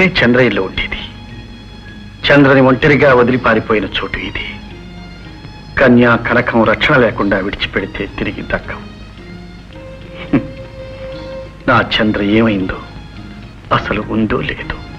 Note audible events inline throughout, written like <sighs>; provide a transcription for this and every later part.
ఇక్కడే ఇక్కడే చంద్ర ఇల్లు ఉండేది. చంద్రని ఒంటరిగా వదిలి పారిపోయిన చోటు ఇది. కన్యా కనకం రక్షణ లేకుండా విడిచిపెడితే తిరిగి దక్కం. <laughs> నా చంద్ర ఏమైందో అసలు ఉందో లేదో.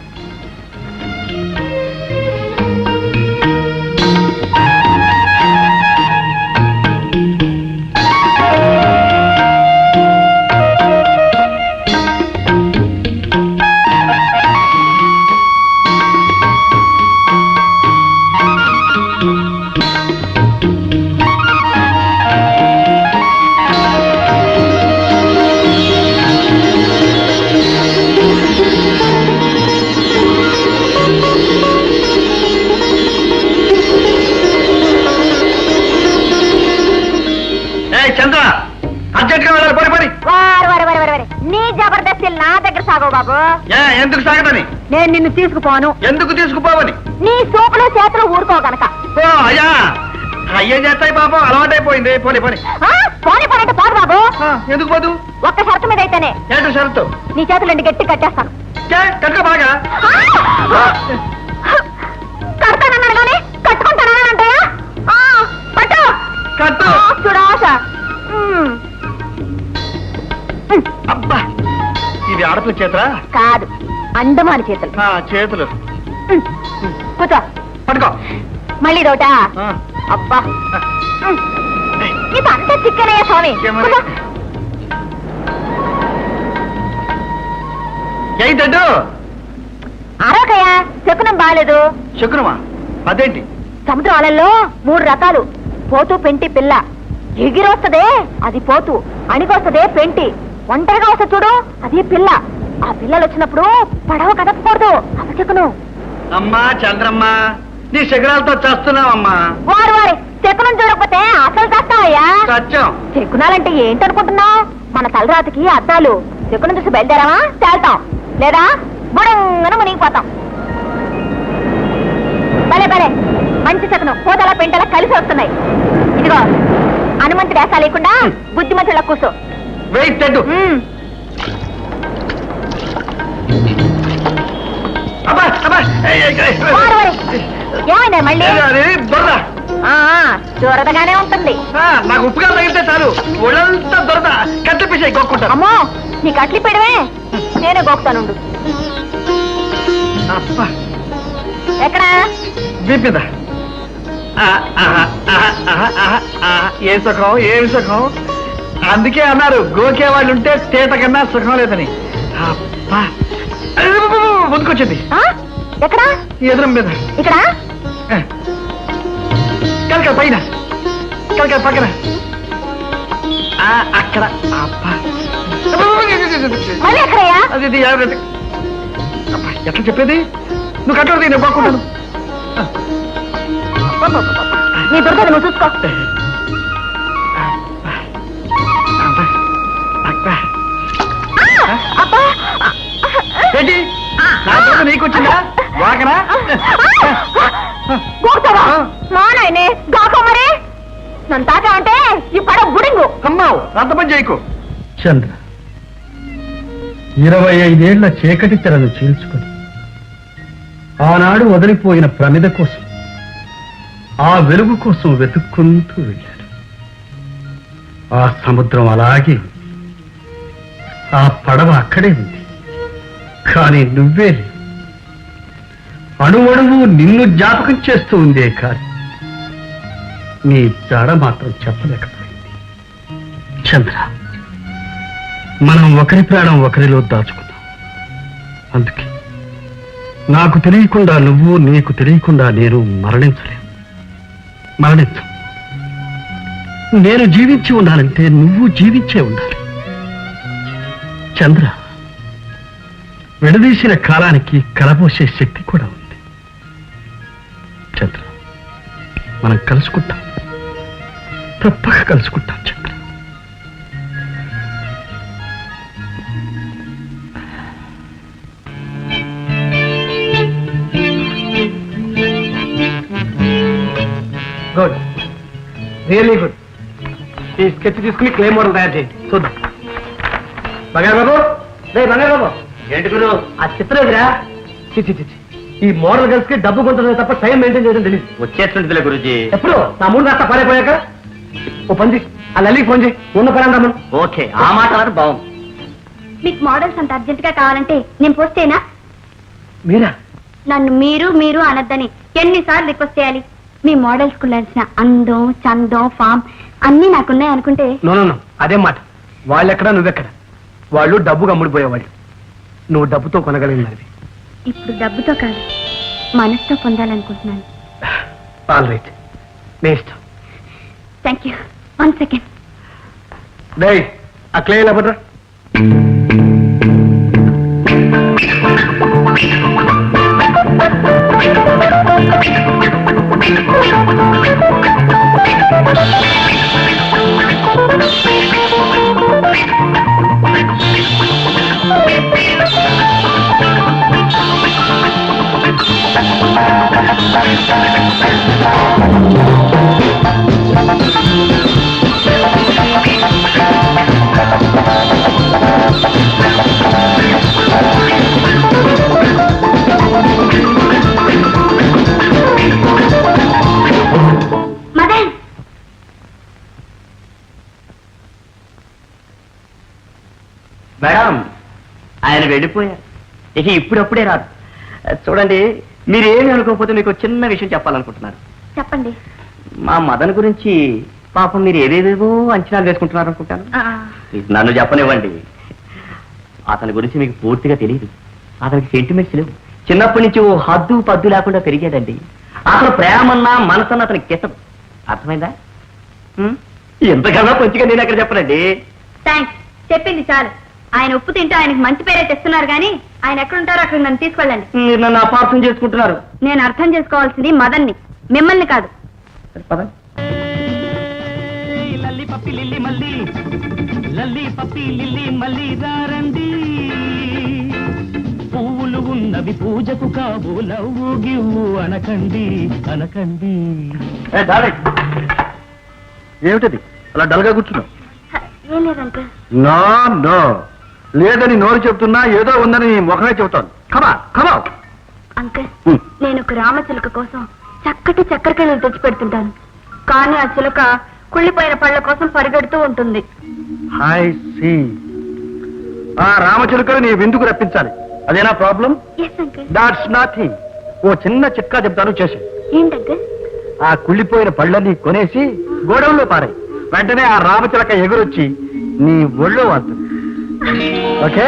సాగవు బాబు. ఎందుకు సాగదని? నేను నిన్ను తీసుకుపోను. ఎందుకు తీసుకుపోవని? నీ సోపులు చేతులు ఊరుకో గనక. ఓ అయ్యా! అయ్యే చేస్తాయి పాపం అలవాటైపోయింది. పోనీ పోనీ. పోనీ పోనంటే పోదు బాబు. ఎందుకు పోదు? ఒక్క షరతు మీద అయితేనే. ఏంటో షరతు? నీ చేతులు రెండు గట్టి కట్టేస్తాను. కనుక బాగా. ఆ! కడతానన్నాను కానీ కట్టుకుంటానంటాయా పట్టు. కట్టు. చూడాస అబ్బా! ఇది ఆడపిల్ల చేతరా? కాదు అండమాని చేతులు. ఆ, చేతులు. ఉమ్, కూర్చో. పట్టుకో. మళ్ళీ ఆ, అబ్బా. ఉమ్. అంత చిక్కనయ్యా స్వామి. ఏమని? కూర్చో. అరవకయ్యా శకునం బాలేదు. శకునమా? అదేంటి? సముద్రం అలల్లో మూడు రకాలు. పోతు పెంటి పిల్ల. ఎగిరొస్తదే అది పోతు. అణిగొస్తదే పెంటి. ఒంటరిగా వస్తా చూడు. అది పిల్ల. ఆ పిల్లలు వచ్చినప్పుడు పడవ కదపకూడదు. అపశకును అమ్మా చంద్రమ్మ నీ శకరాలతో చేస్తున్నావమ్మా. వారు వారి శకునం చూడకపోతే అసలు చేస్తావయ్యా? సత్యం శకునాలంటే ఏంటనుకుంటున్నావు? మన తలరాతికి అద్దాలు. శకునం చూసి బయలుదేరావా? తేల్తాం. లేదా? బుడంగన మునిగిపోతాం. భలే భలే. మంచి శకునం పోతల పెంటల కలిసి వస్తున్నాయి. ఇదిగో అనుమంతి వేసా లేకుండా బుద్ధిమంతుల కూర్చో. వెయిట్ మళ్ళీ? ఆ, దూరదగానే ఉంటుంది. నాకు ఉప్పుగా తగిలితే చాలు. ఒళ్ళంతా దొరద. కత్తి పిసాయి కొక్కుంటారు అమ్మో నీ కట్లి పెడవే. నేనే గోకుతానుండు అబ్బా. ఎక్కడా? విప్పిద ఏ సుఖం ఏమి సుఖం? అందుకే అన్నారు గోకే వాళ్ళు ఉంటే తేట కన్నా సుఖం లేదని. ఆ? ఎక్కడా? ఎదురు మీద. ఇక్కడ? కలక పైన. కలక పక్కన. ఆ, అక్కడ. అది ఎట్లా చెప్పేది? నువ్వు కట్టడు నేను బాగుంటాను నీ నువ్వు చూసుకో. అంత పని చేయకు. చంద్ర ఇరవై ఐదేళ్ళ చీకటి తెరను చీల్చుకుని ఆనాడు వదిలిపోయిన ప్రమిద కోసం ఆ వెలుగు కోసం వెతుక్కుంటూ వెళ్ళాడు. ఆ సముద్రం అలాగే ఉంది. ఆ పడవ అక్కడే ఉంది. కానీ నువ్వే అణువణువు నిన్ను జ్ఞాపకం చేస్తూ ఉందే కానీ నీ జాడ మాత్రం చెప్పలేకపో చంద్ర మనం ఒకరి ప్రాణం ఒకరిలో దాచుకున్నాం అందుకే నాకు తెలియకుండా నువ్వు నీకు తెలియకుండా నేను మరణించలేను మరణించు. నేను జీవించి ఉండాలంటే నువ్వు జీవించే ఉండాలి. చంద్ర విడదీసిన కాలానికి కలబోసే శక్తి కూడా ఉంది. చంద్ర మనం కలుసుకుంటాం. తప్పక కలుసుకుంటాం చంద్ర. రియల్లీ గుడ్ ఈ స్కెచ్ తీసుకుని క్లెయిమ్ మోడల్ తయారు చేయి. చూద్దాం. బంగారు బాబు. రే బంగారు బాబు. ఏంటి గురు? ఆ చిత్రం ఎదురా చిచి చిచి ఈ మోడల్ గర్ల్స్కి డబ్బు కొంటుంది తప్ప టైం మెయింటైన్ చేయడం తెలియదు వచ్చేస్తుందిలే గురుజీ. ఎప్పుడు? నా మూడు కాస్త పారైపోయాక ఓ పని చేయి. ఆ లలికి ఫోన్ చేయి. ఉన్న పని అందామను ఓకే ఆ మాట అన్నారు బాగుంది మీకు మోడల్స్ అంత అర్జెంట్గా కావాలంటే నేను పోస్ట్ చేయనా? మీరా? నన్ను మీరు మీరు అనొద్దని ఎన్నిసార్లు రిక్వెస్ట్ చేయాలి? మీ మోడల్స్కు ఉండాల్సిన అందం చందం ఫామ్ అన్ని నాకున్నాయి అనుకుంటే నో నో నో అదే మాట. వాళ్ళెక్కడ నువ్వెక్కడ? వాళ్ళు డబ్బుగా అమ్ముడిపోయేవాళ్ళు. నువ్వు డబ్బుతో కొనగలిగినది ఇప్పుడు డబ్బుతో కాదు మనసుతో పొందాలనుకుంటున్నాను. <sighs> ఆల్ రైట్ నీ ఇష్టం. థ్యాంక్ యూ వన్ సెకండ్ డై ఆ క్లే ఇలా మేడం ఆయన వెళ్ళిపోయారు. ఇక ఇప్పుడప్పుడే రాదు. చూడండి మీరు ఏమి అనుకోకపోతే మీకు చిన్న విషయం చెప్పాలనుకుంటున్నారు చెప్పండి. మా మదన్ గురించి పాపం మీరు ఏదేదేవో అంచనాలు వేసుకుంటున్నారు అనుకుంటాను. నన్ను చెప్పనివ్వండి. అతని గురించి మీకు పూర్తిగా తెలియదు అతనికి సెంటిమెంట్స్ లేవు. చిన్నప్పటి నుంచి ఓ హద్దు పద్దు లేకుండా పెరిగేదండి. అసలు ప్రేమన్నా మనసన్నా అతనికి కిట్టదు అర్థమైందా? ఎంతకన్నా కొంచెంగా నేను ఎక్కడ చెప్పనండి. థ్యాంక్స్ చెప్పింది చాలు. ఆయన ఉప్పు తింటూ ఆయనకు మంచి పేరే తెస్తున్నారు కానీ ఆయన ఎక్కడుంటారో అక్కడ నన్ను తీసుకెళ్ళండి. మీరు నన్ను అపార్థం చేసుకుంటున్నారు. నేను అర్థం చేసుకోవాల్సింది మదన్ని. మిమ్మల్ని కాదు. లల్లి పప్పి లిల్లి మల్లి లల్లి పప్పి లిల్లి మల్లి దారండి పువ్వులు ఉన్నవి పూజకు కావు లవ్వు గివ్వు అనకండి అనకండి. ఏమిటది? అలా డల్గా కూర్చున్నావు? No no. లేదని నోరు చెప్తున్నా ఏదో ఉందని నీ ముఖమే చెబుతాను కమా కమా అంకుల్ నేను ఒక రామచిలుక కోసం చక్కటి చక్కెరకెళ్ళలు తెచ్చి పెడుతుంటాను. కానీ ఆ చిలుక కుళ్ళిపోయిన పళ్ళ కోసం పరిగెడుతూ ఉంటుంది. హాయ్ సి. ఆ రామచిలుకలు నీ విందుకు రప్పించాలి. అదేనా ప్రాబ్లం? దాట్స్ నథింగ్ ఓ చిన్న చిట్కా చెప్తాను చేసి. ఆ కుళ్ళిపోయిన పళ్ళని కొనేసి గోడౌన్లో పారాయి. వెంటనే ఆ రామచిలక ఎగురొచ్చి నీ ఒళ్ళో వాడుతుంది ఓకే?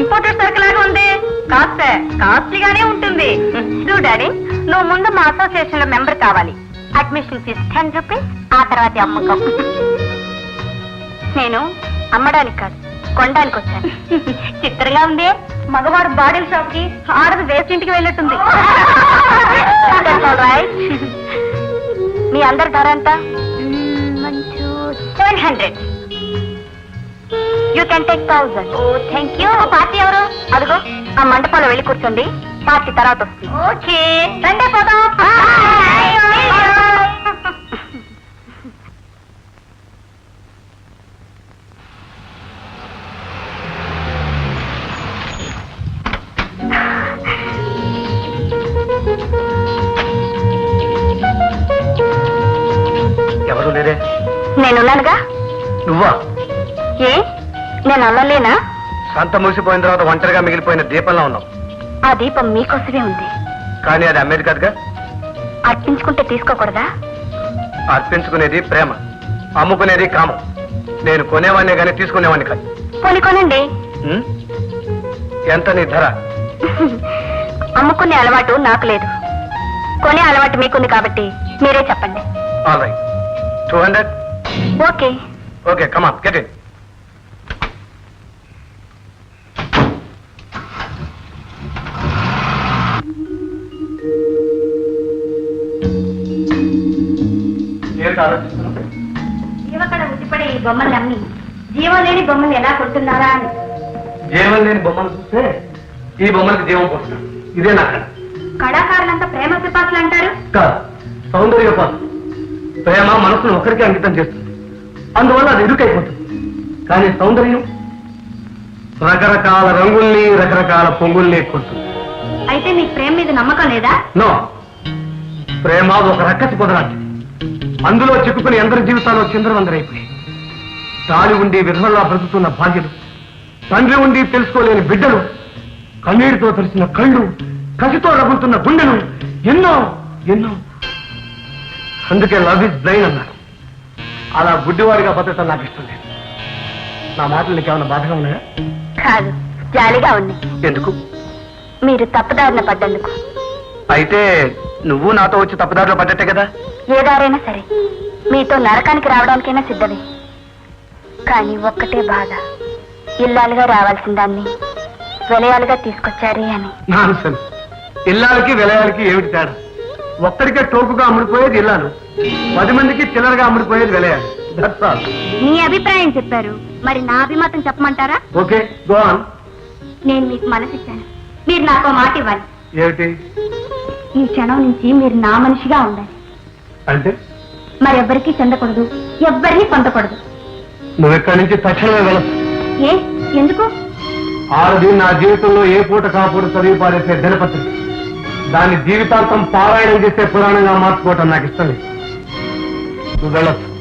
ఇంపోర్టెడ్ సరుకు లాగా ఉంది. కాస్త కాస్ట్లీగానే ఉంటుంది. చూడు డాడీ నువ్వు ముందు మా అసోసియేషన్లో మెంబర్ కావాలి. అడ్మిషన్ ఫీజ్ టెన్ రూపీస్ ఆ తర్వాత అమ్మకం. నేను అమ్మడానికి కాదు కొనడానికి వచ్చాను. చిత్రంగా ఉంది. మగవాడు బాడీల షాప్కి ఆడది వేస్ట్ ఇంటికి వెళ్ళట్టుంది మీ అందరి ధర ఎంత? Seven hundred. You can take thousand oh thank you party ఎవరు? అదిగో ఆ మండపంలో వెళ్ళి కూర్చోండి. పార్టీ తర్వాత వస్తుంది. ఓకే. రండి పోదాం. ఎవరు లేరే? నేనున్నానుగా? నువ్వా? ఏ? నేను అల్లలేనా సంత మూసిపోయిన తర్వాత ఒంటరిగా మిగిలిపోయిన దీపంలో ఉన్నావు. ఆ దీపం మీకోసమే ఉంది. కానీ అది అమ్మేది కాదుగా? అర్పించుకుంటే తీసుకోకూడదా? అర్పించుకునేది ప్రేమ అమ్ముకునేది కామం. నేను కొనేవాడినే కానీ తీసుకునేవాడిని కాదు. కొని కొనండి. ఉం? ఎంత నీ ధర? <laughs> అమ్ముకునే అలవాటు నాకు లేదు. కొనే అలవాటు మీకుంది కాబట్టి మీరే చెప్పండి. All right two hundred okay. Okay come on get ఏమిటి ఆలోచిస్తున్నావు? జీవకడ ఉట్టిపడే ఈ బొమ్మలు అమ్మి జీవం లేని బొమ్మలు ఎలా కొడుతున్నారా అని. జీవం లేని బొమ్మలు చూస్తే ఈ బొమ్మలకు జీవం పోస్తున్నాడు ఇదే నా కళ. కళాకారులంతా ప్రేమ పిపాసులు అంటారు? కాదు సౌందర్య పాత్ర ప్రేమ మనసును ఒకరికి అంకితం చేస్తుంది. అందువల్ల అది ఇరుకైపోతుంది. కానీ సౌందర్యం రకరకాల రంగుల్ని రకరకాల పొంగుల్ని కొడుతుంది. అయితే మీకు ప్రేమ మీద నమ్మకం లేదా? నో. ప్రేమ ఒక రక్కసి పొదలాంటిది అందులో చిక్కుకుని అందరి జీవితాల్లో చిందరవందరైపోయాయి తాళి ఉండి విధవల్లా బ్రతుకుతున్న భార్యలు తండ్రి ఉండి తెలుసుకోలేని బిడ్డలు కన్నీటితో తెలిసిన కళ్ళు కసితో రగులుతున్న గుండెలు ఎన్నో ఎన్నో. అందుకే లవ్ ఇస్ బ్లైన్ అన్నారు. అలా గుడ్డివాడిగా బతకటం నాకు ఇష్టం లేదు. నా మాటలు నీకు ఏమైనా బాధగా ఉన్నాయా? కాదు జాలిగా ఉంది ఎందుకు? మీరు తప్పుదారిన పడ్డందుకు. అయితే నువ్వు నాతో వచ్చి తప్పుదారిలో పడ్డట్టే కదా? ఏ దారైనా సరే. మీతో నరకానికి రావడానికైనా సిద్ధమే. కానీ ఒక్కటే బాధ. ఇల్లాలుగా రావాల్సిన దాన్ని విలయాలుగా తీసుకొచ్చారే అని. నాన్సెన్స్. ఇల్లాలకి విలయాలకి ఏమిటి తేడా? ఒక్కడికే టోపుగా అమ్ముడిపోయేది ఇల్లాలు. పది మందికి చిల్లరగా అమ్ముడిపోయేది విలయాలు. దట్స్ ఆల్ మీ అభిప్రాయం చెప్పారు. మరి నా అభిమతం చెప్పమంటారా? ఓకే గో ఆన్ నేను మీకు మనసిచ్చాను. మీరు నాకు మాట ఇవ్వాలి. ఏమిటి? ఈ క్షణం నుంచి మీరు నా మనిషిగా ఉండాలి అంటే? మరెవ్వరికీ చెందకూడదు. ఎవ్వరిని పొందకూడదు. నువ్వు ఇక్కడి నుంచి తక్షణమే వెళ్ళచ్చు ఏ? ఎందుకు? ఆడది నా జీవితంలో ఏ పూట కాపూట చదివి పారేసే దినపత్రిక. దాన్ని జీవితాంతం పారాయణం చేసే పురాణంగా మార్చుకోవటం నాకు ఇష్టం లేదు. నువ్వు వెళ్ళొచ్చు.